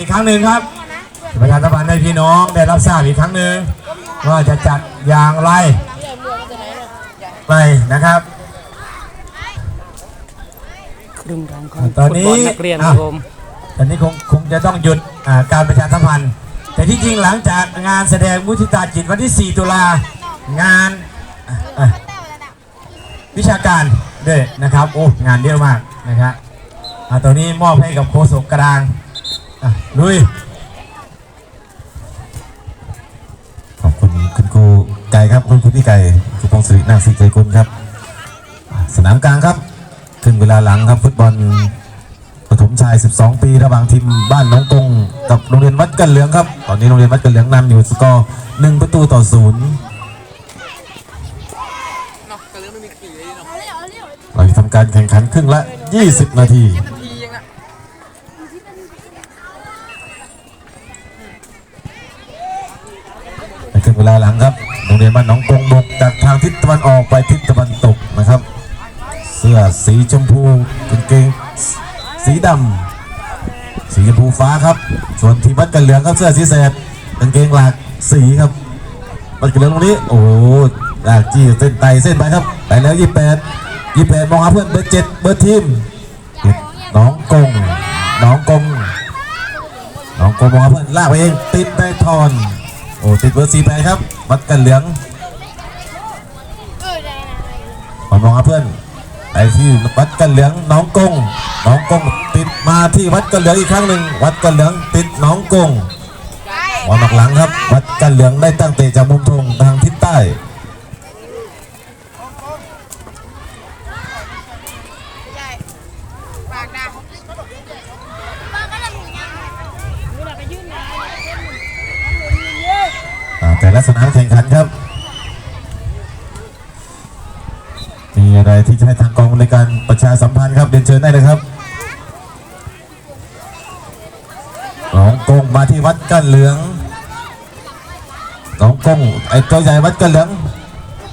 อีกครั้งหนึ่งครับประชาสัมพันธ์ให้พี่น้องได้รับทราบอีกครั้งหนึ่งว่าจะจัดอย่างไรไปนะครับครึ่งหลังของตอนนี้ฟุตบอลนักเรียนอะครับผมตอนนี้คงคงจะต้องหยุดอ่าการประชาสัมพันธ์ แต่ที่จริงหลังจากงานแสดงมุทิตาจิตวันที่ 4 ตุลางานอะอะวิชาการด้วยนะครับโอ้งานเยอะมากนะครับอะตัวนี้มอบให้กับโฆษกกลาง อะลุยขอบคุณคุณครูไก่ครับคุณครูพี่ไก่ครูพงศิรินาคศิใจกุลครับ สนามกลางครับ ขึ้นเวลาหลังครับฟุตบอลปฐมชาย 12 ปี ระหว่างทีมบ้านน้องกงกับโรงเรียนวัดกันเหลืองครับ ตอนนี้โรงเรียนวัดกันเหลืองนำอยู่สกอร์1ประตูต่อศูนย์เราจะทำการแข่งขันครึ่งละ 20 นาที จากทางทิศตะวันออกไปทิศตะวันตกนะครับ เสื้อสีชมพูกางเกงสีดำสีชมพูฟ้าครับ ส่วนทีมวัดกันเหลืองครับเสื้อสีแสดกางเกงหลากสีครับวัดกันเหลืองตรงนี้โอ้โหหลากจี้เส้นไตเส้นไปครับไปแล้วยี่แปดยี่แปดมองหาเพื่อนเบอร์เจ็ดเบอร์ทีมน้องกงน้องกงน้องโกมองหาเพื่อนลากไปเองติดได้ทอนโอ้ติดเบอร์สี่ไปครับวัดกันเหลือง มามองเพื่อนไปที่วัดกันเหลืองน้องกงน้องกงติดมาที่วัดกันเหลืองอีกครั้งหนึ่งวัดกันเหลืองติดน้องกงมองหนักหลังครับ วัดกันเหลืองได้ตั้งเตะจากมุมธงทางทิศใต้ เหลืองหนองกงไอ้ตัวใหญ่วัดกันเหลือง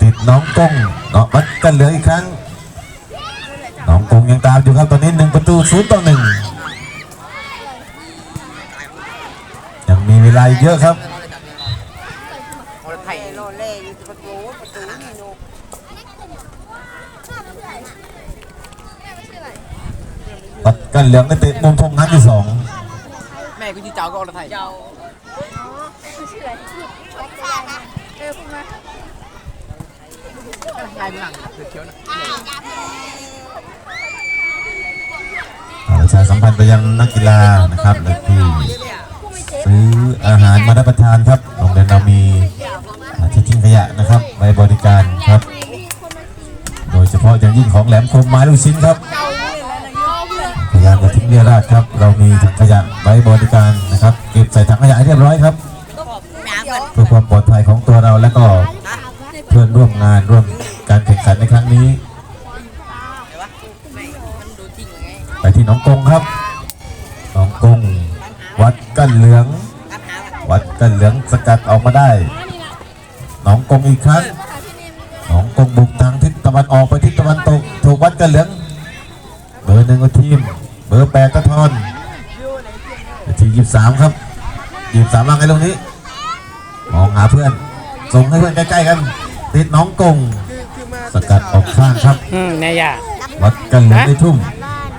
ติดน้องกงเนาะวัดกันเหลืองอีกครั้งหนองกงยังตามอยู่ครับตอนนี้หนึ่งประตูศูนย์ต่อหนึ่งยังมีเวลาอีกเยอะครับปัดกันเหลืองได้เตะมุมธงนัดที่สองแม่กูจีเจ้าก็อรไทย ประชาสัมพันธ์ไปยังนักกีฬานะครับและที่ซื้ออาหารมารับประทานครับโรงเรียนเรามีที่ทิ้งขยะนะครับไว้บริการครับ โดยเฉพาะอย่างยิ่งของแหลมคมไม้ลูกชิ้นครับพยายามจะทิ้งเรียราดครับ เรามีถังขยะไว้บริการนะครับ เก็บใส่ถังขยะให้เรียบร้อยครับเพื่อความปลอดภัยของตัวเราและก็ เพื่อนร่วมงานร่วมการแข่งขันในครั้งนี้ ไปที่หนองกงครับหนองกง วัดกันเหลือง วัดกันเหลืองสกัดออกมาได้หนองกงอีกครั้งหนองกงบุกทางทิศตะวันออกไปทิศตะวันตก ถูกวัดกันเหลือง เบอร์หนึ่งของทีม เบอร์แปดกระทอนทียี่สามครับยี่สามวางไงตรงนี้ มองหาเพื่อน ส่งให้เพื่อนใกล้ๆกัน ติดหน้องกง สกัดออกข้างครับอืมนายยาวัดกันเหลืองในทุ่ม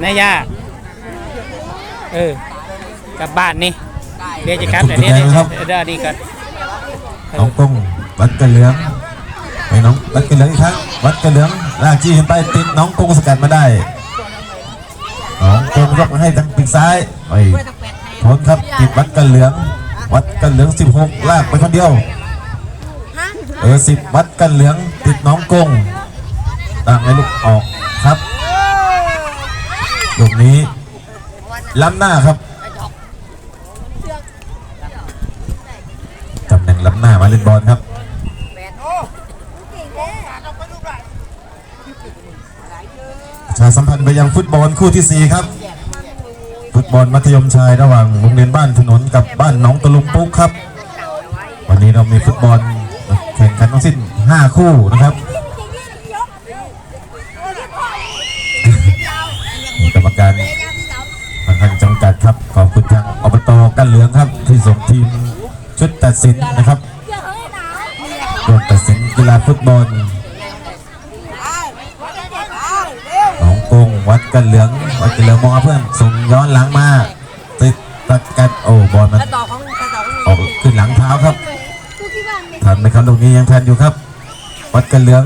นายยาเออกลับบ้านนี่เดี๋ยวจะกลับเดี๋ยวนี้เดี๋ยวเดี๋ยวนี่ก่อนน้องกงวัดกันเหลืองไปน้องวัดกันเหลืองอีกครั้งวัดกันเหลืองลากจี้ขึ้นไปติดน้องกงสกัดมาได้น้องกงยกมาให้ทางปีกซ้ายไปพ้นครับติดวัดกันเหลือง วัดกันเหลือง 16 ลากไปคนเดียว เออสิบวัดกันเหลืองติดน้องกงตั้งให้ลูกออกครับลูกนี้ล้ำหน้าครับตำแหน่งล้ำหน้ามาเล่นบอลครับชาสัมพันธ์ไปยังฟุตบอลคู่ที่ 4 ครับ ฟุตบอลมัธยมชายระหว่างโรงเรียนบ้านถนนกับบ้านหนองตะลุงปุ๊กครับ วันนี้เรามีฟุตบอล แข่งขันทั้งสิ้น 5 คู่นะครับกรรมการค่อนข้างจำกัดครับ ขอบคุณทางอบตกันเหลืองครับ ที่ส่งทีมชุดตัดสินนะครับร่วมตัดสินกีฬาฟุตบอลหนองกงวัดกันเหลืองวัดกันเหลืองมองเพื่อนส่งย้อนหลังมา ทันไหมครับตรงนี้ยังทันอยู่ครับ วัดกันเหลือง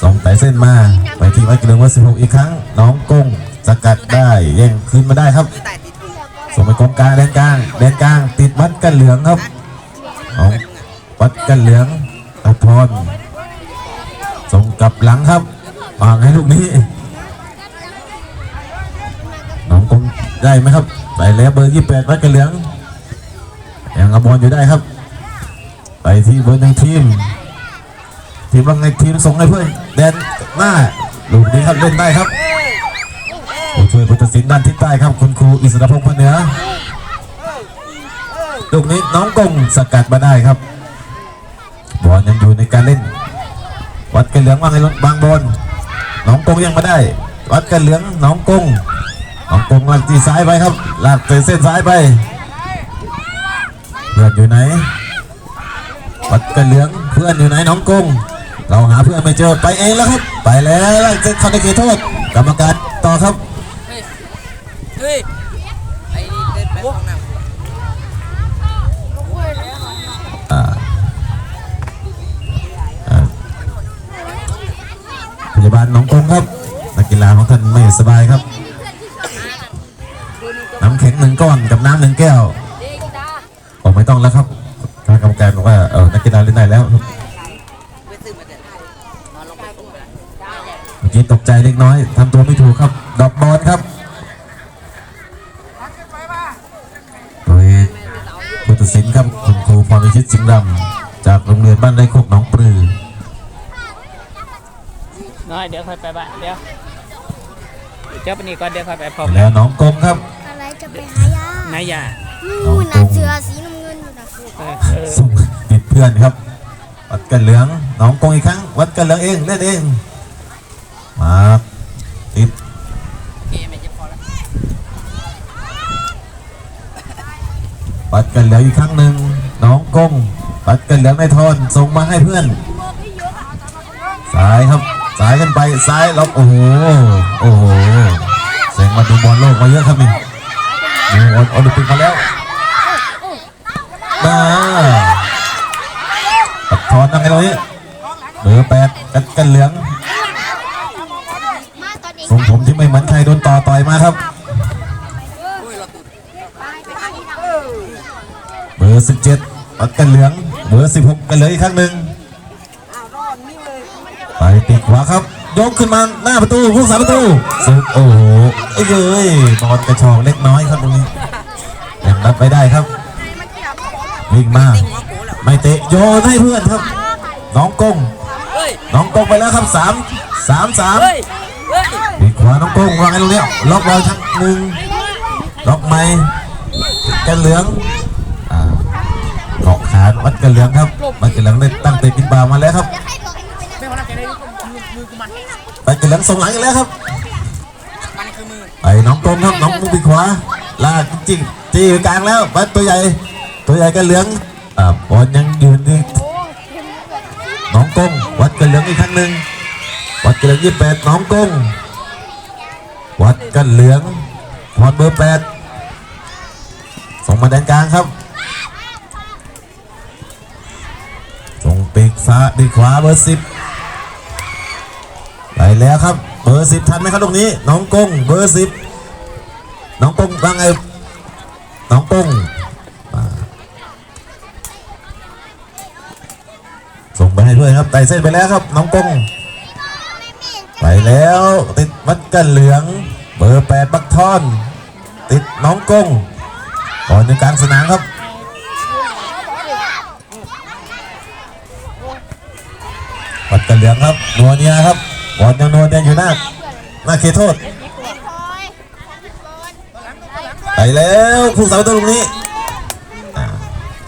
ส่งไต่เส้นมาไปที่วัดกันเหลืองวัด16อีกครั้ง น้องกงสกัดได้แย่งคืนมาได้ครับส่งไปกองกลางแดนกลางแดนกลาง ติดวัดกันเหลืองครับเอาวัดกันเหลืองตะทอนส่งกลับหลังครับวางให้ลูกนี้น้องกงได้ไหมครับไปแล้วเบอร์ยี่แปดวัดกันเหลืองยังเอาบอลอยู่ได้ครับ ไปที่เบอร์หนึ่งทีม ทีมว่าไงทีมส่งให้เพื่อนแดนหน้าลูกนี้ครับเล่นได้ครับผู้ช่วยผู้ตัดสินด้านทิศใต้ครับคุณครูอิสระพงษ์พนเหนือลูกนี้น้องกงสกัดมาได้ครับบอลยังอยู่ในการเล่น วัดกันเหลืองว่างให้บางบอลน้องกงยังมาได้ วัดกันเหลืองน้องกงน้องกงลากที่ซ้ายไปครับลากเส้นซ้ายไปเพื่อนอยู่ไหน วัดกันเหลืองเพื่อนอยู่ไหนน้องกงเราหาเพื่อนไม่เจอไปเองแล้วครับ ไปแล้วลากเส้นเข้าในเขตโทษกรรมการต่อครับเฮ้ยไอ้นี่เด็ดไปของน้ำอ่าอ่าพยาบาลหน้องกงครับนักกีฬาของท่านไม่สบายครับ น้ำแข็งหนึ่งก้อนกับน้ำหนึ่งแก้วผมไม่ต้องแล้วครับทางก รรมการบอกว่าเออนักกีฬาเล่นได้แล้วครับไปซื้อมาเด็ดนอนลงไปตรงนั้นเมื่อกี้ตกใจเล็กน้อยทำตัวไม่ถูกครับดอกบอลครับโดยผู้ตัดสินครับคุณครูพรวิชิตสิงห์ดำจากโรงเรียนบ้านไร่โคกหนองปลือน้อยเดี๋ยวค่อยไปบ้านเดี๋ยวเจ้าปนีก่อนเดี๋ยวค่อยไปพร้อมแล้วน้องกงครับอะไรจะไปหายานายยานู่นนะเสือสีน้ ส่งติดเพื่อนครับ วัดกันเหลืองน้องกงอีกครั้ง วัดกันเหลืองเองเล่นเอง มาติดเกมมันจะพอแล้ววัดกันเหลืองอีกครั้งหนึ่งน้องกงวัดกันเหลืองในทอนส่งมาให้เพื่อนสายครับสายกันไปซ้ายล็อกโอ้โหโอ้โหเสียงมาดูบอลโลกมาเยอะครับนี่ดูบอลโอลิมปิกมาแล้วมา ปัดทอนไงตรงนี้เบอร์แปดกันกันเหลืองทรงผมที่ไม่เหมือนใครโดนต่อต่อยมาครับ เบอร์สิบเจ็ดปัดกันเหลือง เบอร์สิบหกกันเหลืออีกครั้งหนึ่งไปปีกขวาครับยกขึ้นมาหน้าประตูผู้สาประตูสุดโอ้โหเอ้ยบอลกระชอกเล็กน้อยครับตรงนี้ยังรับไปได้ครับวิ่งมา ไม่เตะโยนให้เพื่อนครับ น้องกงเฮ้ยน้องกงไปแล้วครับสามสามสามเฮ้ยเฮ้ยปีกขวาน้องโก้งวางไอ้ตรงเนี้ยล็อกบอลทั้งหนึ่งล็อกไม้กันเหลืองอ่าเกาะขาวัดกันเหลืองครับวัดกันเหลืองได้ตั้งเตะปิดบ่ามาแล้วครับวัดกันเหลืองส่งหลังกันแล้วครับมันคือมือไปน้องโก้งครับน้องมุกปีกขวาลากจริงๆจี้กลางแล้ววัดตัวใหญ่ตัวใหญ่กันเหลืองอ่า บอลยังอยืนที่น้องกงวัดกันเหลืองอีกครั้งหนึ่งวัดกันเหลืองยี่แปดน้องกงวัดกันเหลืองพรเบอร์แปดส่งมาแดนกลางครับส่งปีกซ้ายปีกขวาเบอร์สิบไปแล้วครับเบอร์สิบทันไหมครับตรงนี้ น้องกงเบอร์สิบน้องกงว่าไงน้องกงมาส่ง ไปให้ด้วยครับไต่เส้นไปแล้วครับน้องกงไปแล้วติดวัดกันเหลือง เบอร์แปดบักทอน ติดน้องกงก่อนในกลางสนามครับวัดกันเหลืองครับนัวเนียครับบอลยังนัวเนียอยู่หน้าหน้าเขตโทษไปแล้วผู้สาวตัวตรงนี้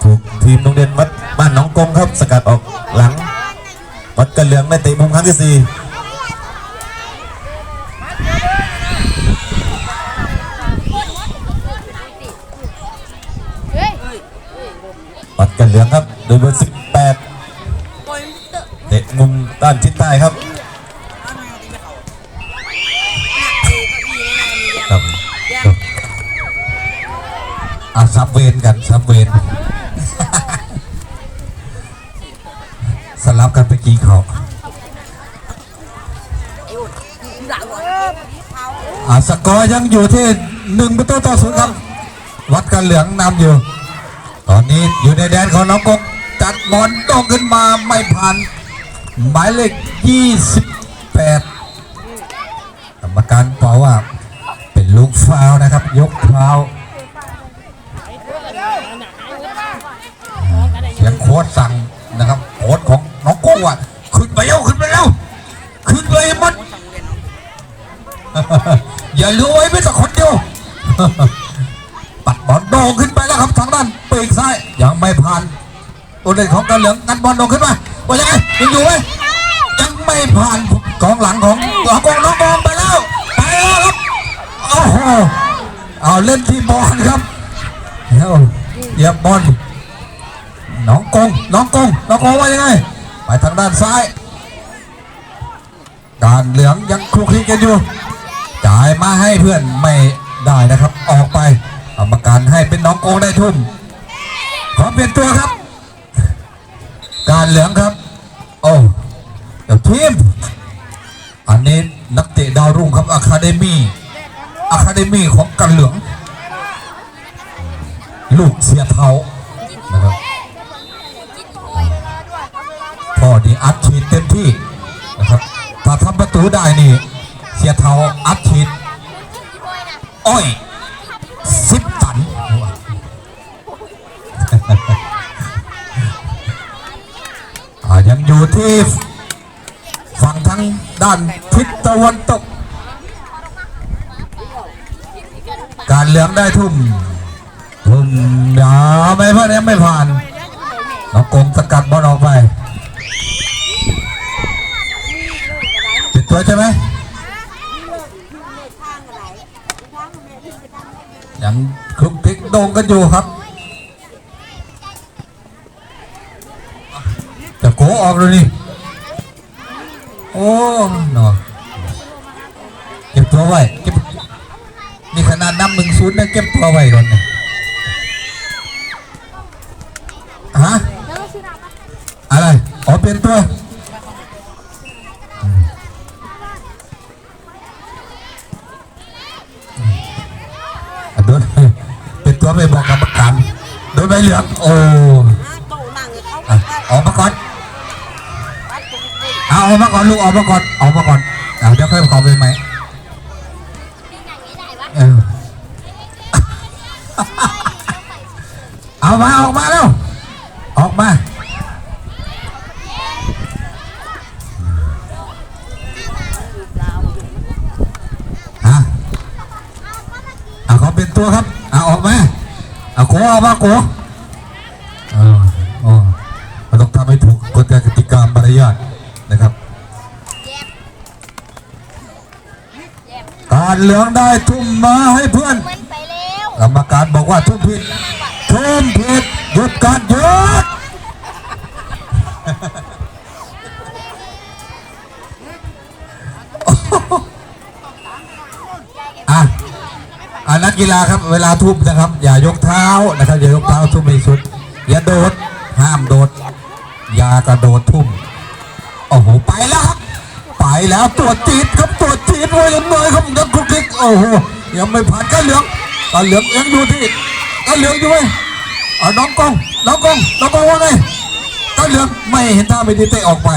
ถูกทีมโรงเรียนวัดบ้านน้องกงครับ สกัดออกหลัง วัดกันเหลืองได้เตะมุมครั้งที่สี่ อ่าสกอร์ยังอยู่ที่หนึ่งประตูต่อศูนย์ครับ วัดกันเหลืองนำอยู่ ตอนนี้อยู่ในแดนของน้องกงจัดบอลโต้ขึ้นมาไม่ผ่านหมายเลข28กรรมการเป่าว่าเป็นลูกฟาวนะครับ ยกเท้าเสียงโค้ดสั่ง อย่าเหลือไว้ไม่สักคนเดียวปัดบอลโด่งขึ้นไปแล้วครับทางด้านปีกซ้ายยังไม่ผ่านตัวเด่นของการเหลืองงัดบอลโด่งขึ้นมาว่ายังไงยังอยู่ไหมยังไม่ผ่านกองหลังของกองน้องบอลไปแล้วไปแล้วครับโอ้โหเอาเล่นที่บอลครับเดี๋ยวเหยียบบอลน้องกงน้องกงน้องกงว่ายังไงไปทางด้านซ้ายการเหลืองยังคลุกคลิกกันอยู่ จ่ายมาให้เพื่อนไม่ได้นะครับ ออกไปกรรมการให้เป็นน้องโกได้ทุ่มขอเปลี่ยนตัวครับ การเหลืองครับ โอ้เดี๋ยวทีมอันนี้นักเตะดาวรุ่งครับอะคาเดมี่อะคาเดมี่ของกันเหลือง ลูกเสียเท้านะครับพ่อนี่อัดฉีดเต็มที่นะครับถ้าทำประตูได้นี่ สียเทาอัดฉีดอ้อยสิบตันยังอยู่ที่ฝั่งทางด้านทิศตะวันตก การเหลืองได้ทุ่ม ทุ่มยาไม่ผ่านไม่ผ่านน้องกงสกัดบอลออกไปปิดตัวใช่ไหม ยังคลุกคลิ กันอยู่ครับจะโกออกเลยนี่โอ้หนอเก็บตัวไว้เก็บนี่ขนาดน้ำหนึ่งศูนย์นะเก็บตัวไว้ก่อนนะฮะอะไรอ๋อเป็นตัว เหลืองโอ้อะออกมาก่อนเอาออกมาก่อนลูกออกมาก่อนออกมาก่อนเอาเดี๋ยวค่อยขอไปไหมเออเอามาออกมาแล้วออกมาฮะเอาเขาเป็นตัวครับเอาออกมาเอาโกออกมาโการเหลืองได้ทุ่มมาให้เพื่อนมันไปเร็วกรรมการบอกว่าทุ่มผิดทุ่มผิดหยุดการหยุดอะอ่านักกีฬาครับเวลาทุ่มนะครับ อย่ายกเท้านะครับ อย่ายกเท้าทุ่มไปสุด อย่าโดดห้ามโดด อย่ากระโดดทุ่มโอ้โหไปแล้วครับไปแล้วตัวจีดครับตัว จีดไว้ยังเลยครับยังคุกคิกโอ้โหยังไม่ผ่านกันเหลืองกันเหลืองยังอยู่ที่กันเหลืองอยู่ไหมอ่าน้องกองน้องกองน้องกองว่าไงกันเหลืองไม่เห็นท่าไม่ดีเตะออกไป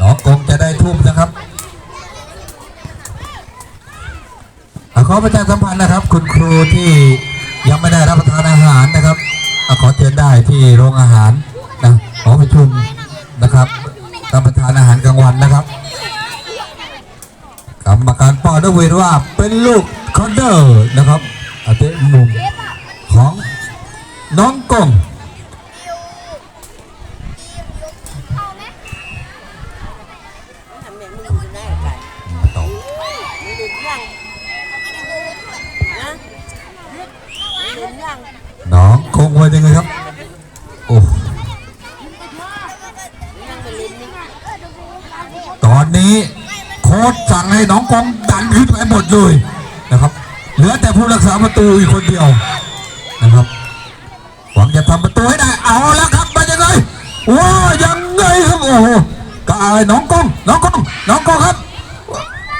น้องกงจะได้ทุ่มนะครับอขอประชาสัมพันธ์นะครับ คุณครูที่ยังไม่ได้รับประทานอาหารนะครับอขอเชิญได้ที่โรงอาหารนะขอประชุม นะครับรับประทานอาหารกลางวันนะครับ กรรมการป้อดเวทว่าเป็นลูกคอนเดอร์นะครับอาเตะมุมของน้องกง กองดันขึ้นไปหมดเลยนะครับ เหลือแต่ผู้รักษาประตูอีกคนเดียวนะครับ หวังจะทำประตูให้ได้ เอาล้วครับมายังไงว้ายังไงครับโอ้โหกายน้องกองน้องกองน้องกองครับ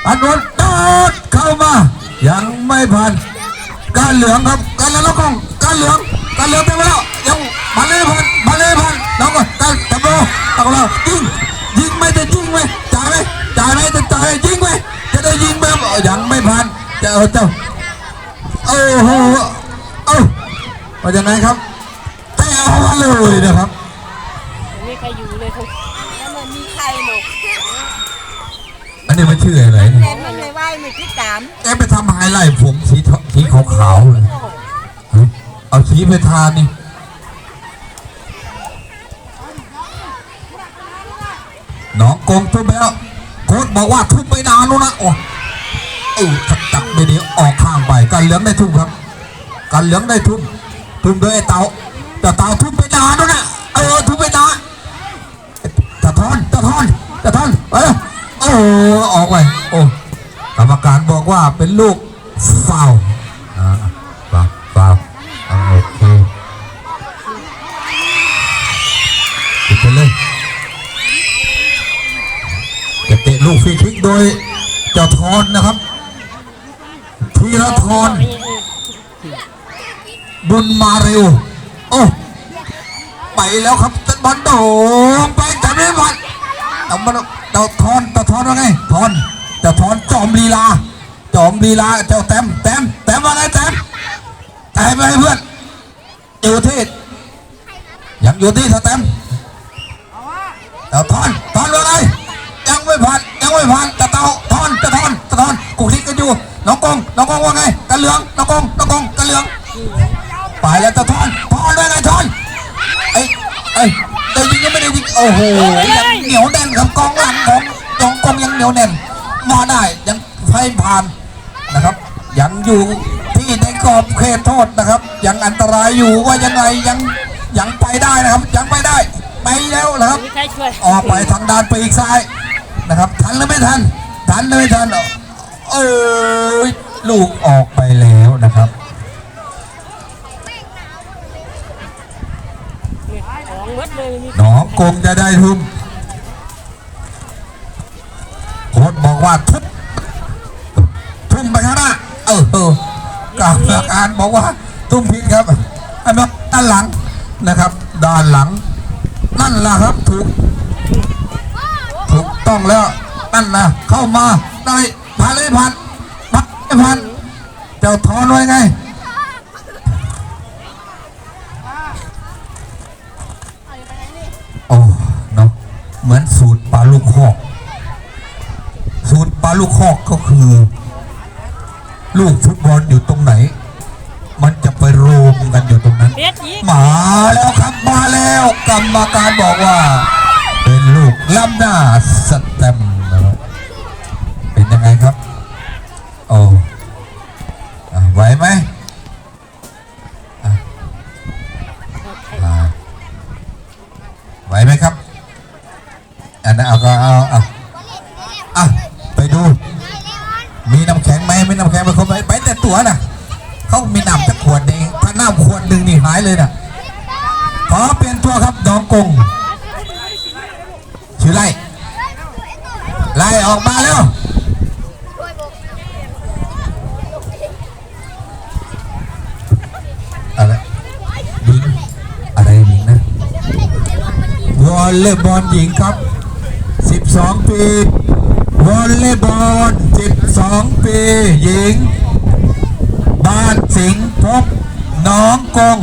อันนนโดดเข้ามา ยังไม่ผ่านการเหลืองครับการเหลืองน้องกองการเหลืองการเหลืองเต็มไปแล้วยังมาเลยผ่านมาเลยผ่านน้องกองการตะโบตะโบยิง ยิงไม่ได้ยิงไหมจ่ายไหมจ่ายไหมจะจ่ายยิงไหมจะได้ยิงไหมยังไม่ผ่านจะเอาเจ้าโอ้โหเอ้าว่าจะไหนครับแต่เอามาเลยนะครับไม่มีใครอยู่เลยทุกแล้วมันมีใครหนูอันนี้มันชื่ออะไรเนี่ยแต่มันไม่ไหวไม่คิดตามแกไปทำไฮไลท์ผมสีทสีขาวๆเลยฮะเอาสีไปทานี่ องโกงทุบไปแล้วโค้ชบอกว่าทุบไปนานแล้วนะโอ้เออจักจักไม่ดีออกข้างไปกันเหลืองได้ทุบครับกันเหลืองได้ทุบทุบโดยไอ้เต่าแต่เต่าทุบไปนานแล้วนะเออทุบไปนานตะทอนตะทอนตะทอนไปแล้วโอ้ออกไปโอ้กรรมการบอกว่าเป็นลูกฟาว ลูกฟรีคิกโดยเจ้าทอนนะครับธีรทรบุญมาเร็ว โอ้ไปแล้วครับตันบอลโด่งไปแต่ไม่บอลเอามาเจ้าทอนเจ้าทอนว่าไงทอนเจ้าทอนจอมลีลา จอมลีลาเจ้าแต้มแต้มแต้มว่าไงแต้มแต้มไปเพื่อนอยู่ที่ยังอยู่ที่สแต้มเอาทอน งไม่ผ่านตะเตาทอนตะทอนตะทอนกูคิดกันอยู่น้องกองน้องกองว่าไงกระเหลืองน้องกองน้องกองกระเหลืองไปแล้วตะทอนทอนว่าไงทอนไอ้ไอ้ได้ยิงยังไม่ได้ยิงโอ้โหยังเหนียวแน่นครับกองหลังของน้องกองยังเหนียวแน่นมาได้ยังไฟผ่านนะครับ ยังอยู่ที่ในกรอบเขตโทษนะครับ ยังอันตรายอยู่ว่ายังไงยังยังไปได้นะครับ ยังไปได้ไปแล้วนะครับมีใครช่วยออกไปทางด้านปีกซ้าย นะครับทันหรือไม่ทันทันหรือไม่ทันเอ้ยลูกออกไปแล้วนะครับของหนองกงจะได้ทุนโค้ชบอกว่าทุบทุ่มไปข้างหน้าเออเออกรรมการบอกว่าทุ่มผิดครับไอ้มาด้านหลังนะครับ ด้านหลังนั่นแหละครับถูก ต้องแล้วนั่นนะเข้ามาได้ผ่านเลยผ่านผ่านไม่ผ่านเจ้าทอนไว้ไงโอ้เนาะเหมือนสูตรปลาลูกคอก สูตรปลาลูกคอกก็คือ ลูกฟุตบอลอยู่ตรงไหน มันจะไปรวมกันอยู่ตรงนั้นเบ็ดยิงมาแล้วครับมาแล้ว กรรมการบอกว่าเป็น ลูกล้ำหน้าสแตมป์นะครับเป็นยังไงครับ โอ้อะไหวไหมอะอะไหวไหมครับ อันนั้นเอาก็เอา อลเลย์บอลหญิงครับ 12 ปีวอลเลย์บอล 12 ปีหญิง บ้านสิงห์พบน้องกง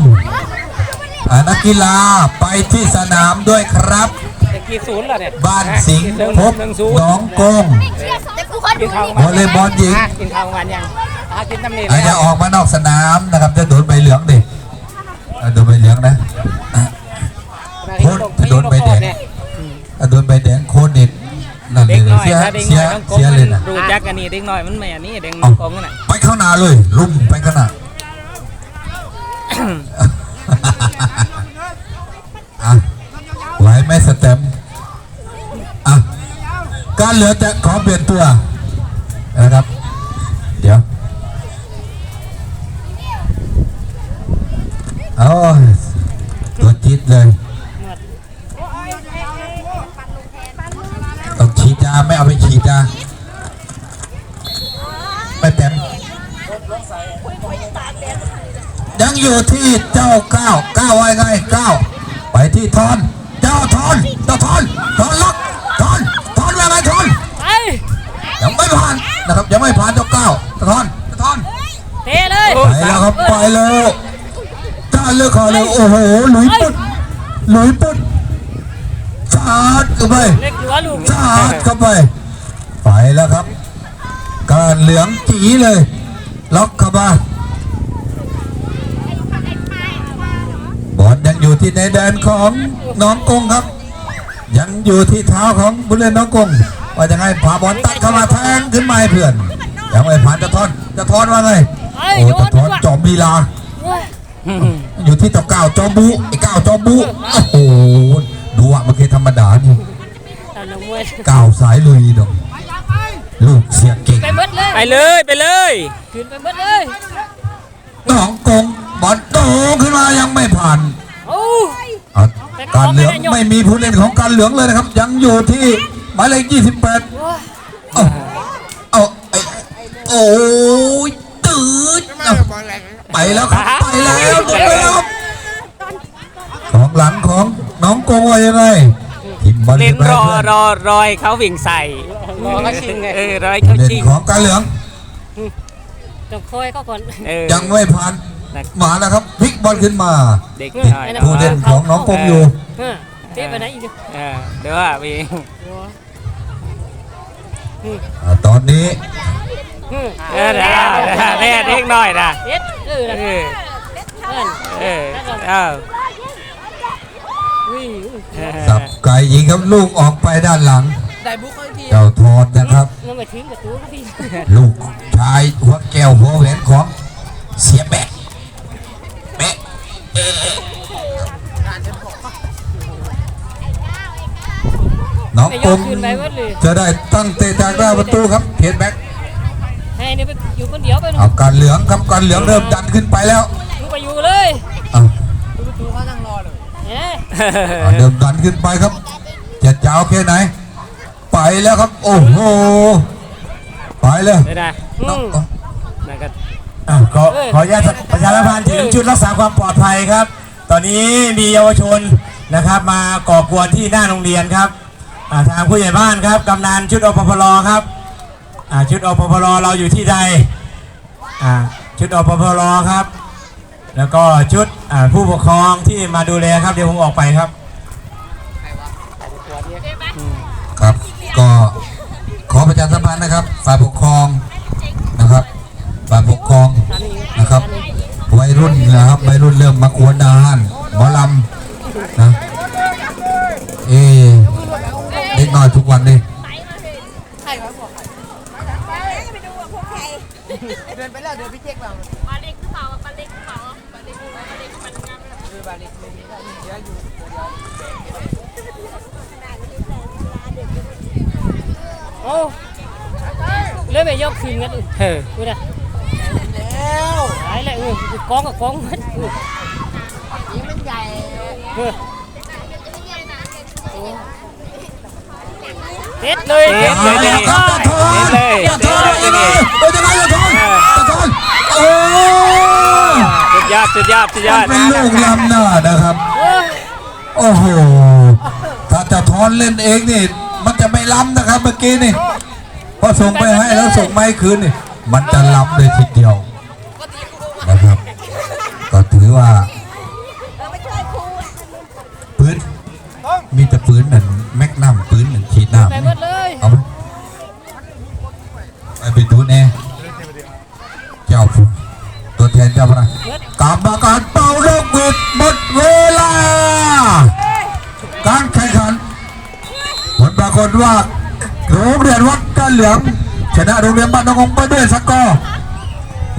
อ่านักกีฬาไปที่สนามด้วยครับจะกี่ศูนย์ล่ะเนี่ยบ้านสิงห์พบหนึ่งศูนย์น้องกงแต่กูขอกิดูนข้าววอลเลย์บอลหญิงะกินข้าววันยังอากินน้ำเนยไอ้จะออกมานอกสนามนะครับจะโดนใบเหลืองดิอ่าโดนใบเหลืองนะ ถ้าเด็กหเสีน่ยอยต้องกงเสียมัเลยนนะรู้จักกันนี่เด็กหน่อยมันไม่อันนี้เด็กเอากงน่ะไปข้างหน้าเลย ลุ่มไปข้างหน้าอะไหวไหมสเต็มป์อะการเหลือจะขอเปลี่ยนตั ลุยปุ๊ดหลุยปุ๊ดชาร์จเข้าไปเล็กหัวลูกชาร์จเข้าไป ไปแล้วครับ การเหลืองจีเลย ล็อกเข้ามาบอลยังอยู่ที่ในแดนของน้องกงครับ ยังอยู่ที่เท้าของผู้เล่นน้องกงว่าจะไงผ่าบอลตัดเข้ามาแทงขึ้นมาให้เพื่อนยังไม่ผ่านจะทอนจะทอนว่าไงไปโอ้โยจะนทดีอนกว่าจอมลีลา อยู่ที่ตะก้าวจอมบุไอ้ก้าวจอมบุโอ้โหดูอะมันคือธรรมดานี่ตามนักมวยก้าวสายลุยดอกลูกเสียเก่งไปเบิดเลยไปเลยไปเลยขึ้นไปเบิดเลยน้องกงบอลโตขึ้นมายังไม่ผ่านโอ้อะการเหลืองไม่มีผู้เล่นของการเหลืองเลยนะครับ ยังอยู่ที่หมายเลข28เอาเอาไอ้โอ้ยตืด เอาไปแล้วครับไปแล้วไปแล้วครับของหลังของน้องกงว่ายังไงทิมบอลเล่นขึ้รไปอให้พื่นรอรอยเขาวิ่งใส่รอเขาชิงไงเออรอยเขาเล่นชิงของการเหลืองต้องคอยเขาก่อนเออยังไม่ผ่านมาแล้วครับพลิกบอลขึ้นมาเด็กติดหน่อยผู้เล่นของน้องกงอยู่เออเตะไปไหนอีกดิเออเดี๋ยวว่าวิ่งอ่าตอนนี้อืม เออเดี๋ยวเดี๋ยวเดี๋ยวเด็กน่อยนะเอ็ดเออเออเอิ้นเออเออเออสับไก่ยิงครับลูกออกไปด้านหลังเจ้าทอดนะครับลูกชายหัวแก้วหัวแหวนของเสียแบะแบะน้องปยองดคืนไปเบิดเลยจะได้ตั้งเตะจากหน้าประตูครับเพียนแบก เนี่ยไปอยู่คนเดียวไปหนูเอาการเหลืองครับการเหลืองเริ่มดันขึ้นไปแล้วมึงไปอยู่เลยเอาดูเขานั่งรอเลยเอ๊ะเอาเริ่มดันขึ้นไปครับจะยาวแค่ไหน ไปแล้วครับ โอ้โหไปเลยได้ได้อืน้องมนั่นก็อะขอขออนุญาตประชาสัมพันธ์ถึงชุดรักษาความปลอดภัยครับ ตอนนี้มีเยาวชนนะครับ มาก่อกวนที่หน้าโรงเรียนครับอ่าทางผู้ใหญ่บ้านครับกำนันชุดอปพลครับอ่า ชุดอปพลเราอยู่ที่ใดชุดอปพลครับ แล้วก็ชุดผู้ปกครองที่มาดูแลครับเดี๋ยวผมออกไปครับครับก็ขอประชาสัมพันธ์นะครับฝ่ายปกครองนะครับฝ่ายปกครองนะครับวัยรุ่นนะครับวัยรุ่นเริ่มมาขวนอาหารหมอลำนะเอ๊เด็กน้อยทุกวันนี่ เดินไปแล้วเดินพี่เจ๊กมาปลาเล็กหรือเปล่าปลาเล็กหรือเปล่าปลาเล็กปลาเล็กมันงามคือปลาเล็กไม่มีแล้วมีเยอะอยู่ตัวเดียวโอ้เลยไปยกคืนกันอื่นเออกูนะแล้วหายแล้วเออกองกับกองมัดเออนี่มันใหญ่เออเด็ดเลยเด็ดเลยเอาเด็ละดครับเลยตะทอนเด็ดตะทเลอยนเด็ดยังไงเลยเอ้ยยังไงตะทอนตะท อนโอ้สุดยอดสุดยอดสุดยอดเป็นลูกลำหน้านะครับ โอ้โหถ้าจะทอนเล่นเองนี่ มันจะไม่ล้ำนะครับ เมื่อกี้นี่พอส่งไปให้แล้วส่งมาให้คืนนี่มันจะล้ำเลยทีเดียวนะครับก็ถือว่าปืนมีแต่ปืนเหมือนแมกนัมปืนเหมือนฉีดน้ำไปหมดเลยเอาไปไปไปดูแน่เจ้าผู้ ตัวแทนเจ้ากรรมการเป่าลูกบิดหมดเวลา การแข่งขันผลปรากฏว่าโรงเรียนวัดกันเหลืองชนะโรงเรียนบ้านนองไปด้วยสกอร์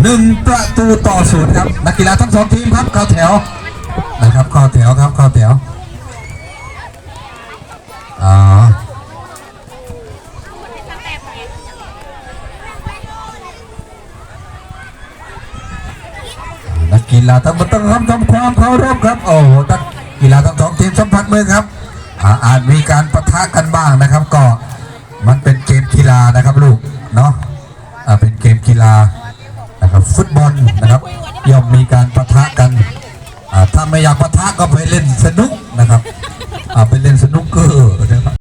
หนึ่งประตูต่อศูนย์ครับนักกีฬาทั้งสองทีมครับเข้าแถวนะครับเข้าแถวครับเข้าแถวอ๋อนักกี ฬาทั้งหมดต้องทำทำความเคารพครับโอ้โหนักกีฬาทั้งสองทีมสัมผัสมือครับอาจมีการปะทะกันบ้างนะครับ ก็มันเป็นเกมกีฬานะครับลูกเนาะเป็นเกมกีฬานะครับฟุตบอลนะครับย่อมมีการปะทะกันถ้าไม่อยากปะทะก็ไปเล่นสนุกนะครับไปเล่นสนุกเกอร์นะครับ